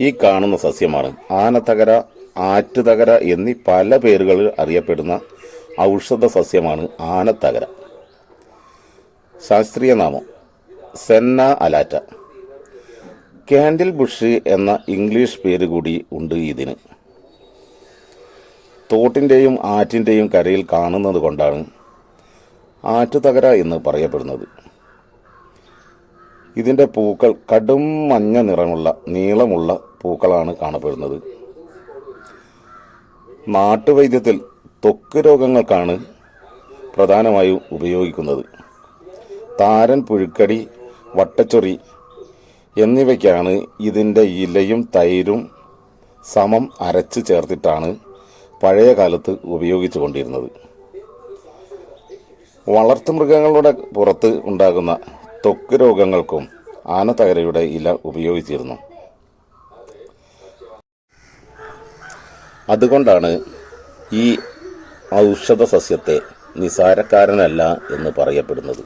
ഈ കാണുന്ന സസ്യമാണ്. ആനത്തകര ആറ്റുതകര എന്നീ പല പേരുകളിൽ അറിയപ്പെടുന്ന ഔഷധ സസ്യമാണ് ആനത്തകര. ശാസ്ത്രീയ നാമം സെന്ന അലാറ്റ. കാൻഡിൽ ബുഷ് എന്ന ഇംഗ്ലീഷ് പേര് കൂടി ഉണ്ട് ഇതിന്. തോട്ടിന്റെയും ആറ്റിന്റെയും കരയിൽ കാണുന്നത് കൊണ്ടാണ് ആറ്റുതകര എന്ന് പറയപ്പെടുന്നത്. ഇതിന്റെ പൂക്കൾ കടും മഞ്ഞ നിറമുള്ള നീളമുള്ള പൂക്കളാണ് കാണപ്പെടുന്നത്. നാട്ടുവൈദ്യത്തിൽ ത്വക്ക് രോഗങ്ങൾക്കാണ് പ്രധാനമായും ഉപയോഗിക്കുന്നത്. താരൻ പുഴുക്കടി വട്ടച്ചൊറി എന്നിവയ്ക്കാണ് ഇതിന്റെ ഇലയും തൈരും സമം അരച്ച് ചേർത്തിട്ടാണ് പഴയ കാലത്ത് ഉപയോഗിച്ചു കൊണ്ടിരുന്നത്. വളർത്തുമൃഗങ്ങളുടെ പുറത്ത് ഉണ്ടാകുന്ന ത്വക്ക് രോഗങ്ങൾക്കും ആനത്തകരയുടെ ഇല ഉപയോഗിച്ചിരുന്നു. അതുകൊണ്ടാണ് ഈ ഔഷധ സസ്യത്തെ നിസാരക്കാരനല്ല എന്ന് പറയപ്പെടുന്നത്.